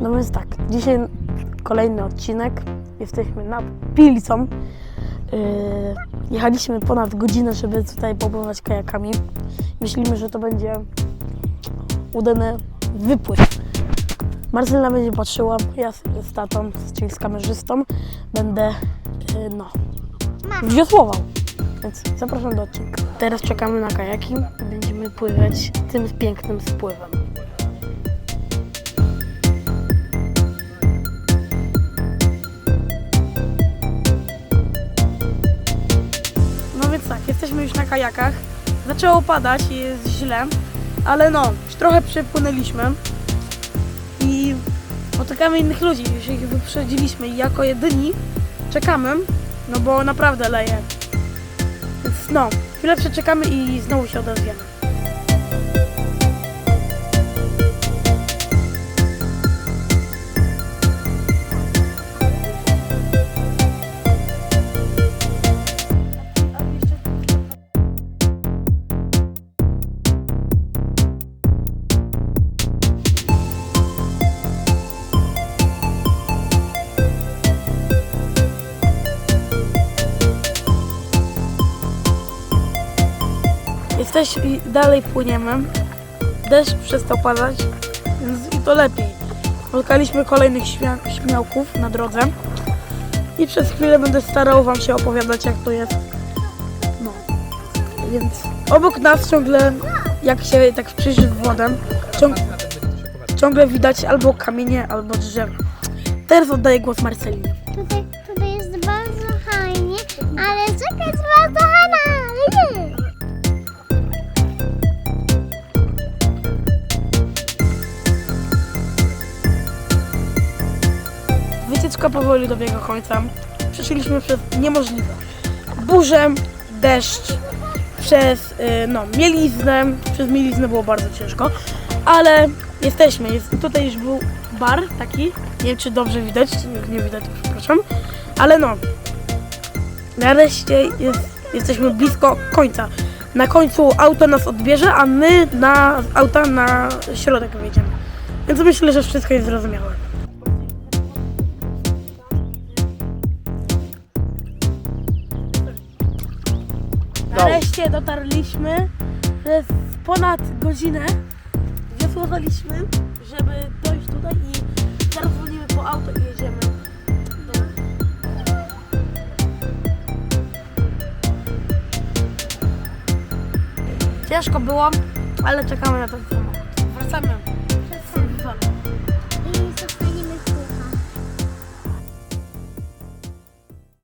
No więc tak, dzisiaj kolejny odcinek. Jesteśmy nad Pilicą. Yy, jechaliśmy ponad godzinę, żeby tutaj popływać kajakami. Myślimy, że to będzie udany wypływ. Marcelina będzie patrzyła, ja z, z tatą, czyli z kamerzystą, będę yy, no, wiosłował. Więc zapraszam do odcinka. Teraz czekamy na kajaki i będziemy pływać tym pięknym spływem. Jesteśmy już na kajakach. Zaczęło padać i jest źle, ale no, już trochę przepłynęliśmy i spotykamy innych ludzi, już ich wyprzedziliśmy i jako jedyni czekamy, no bo naprawdę leje. Więc no, chwilę przeczekamy i znowu się odezwiemy. Jesteś i dalej płyniemy. Deszcz przestał padać, więc i to lepiej. Spotkaliśmy kolejnych śmia- śmiałków na drodze. I przez chwilę będę starał Wam się opowiadać, jak to jest. No. Więc obok nas ciągle, jak się tak przyjrzy w wodę, ciąg- ciągle widać albo kamienie, albo drzewa. Teraz oddaję głos Marcelinie. Wycieczka powoli dobiega końca. Przeszliśmy przez niemożliwe. Burzę, deszcz, przez y, no, mieliznę. Przez mieliznę było bardzo ciężko, ale jesteśmy. Jest, tutaj już był bar taki. Nie wiem, czy dobrze widać, czy nie widać, przepraszam. Ale no, nareszcie jest, jesteśmy blisko końca. Na końcu auto nas odbierze, a my na auta na środek wyjedziemy. Więc myślę, że wszystko jest zrozumiałe. Nareszcie dotarliśmy przez ponad godzinę. Wiosłowaliśmy, żeby dojść tutaj i zaraz dzwonimy po auto i jedziemy. Ciężko było, ale czekamy na ten samochód. Wracamy.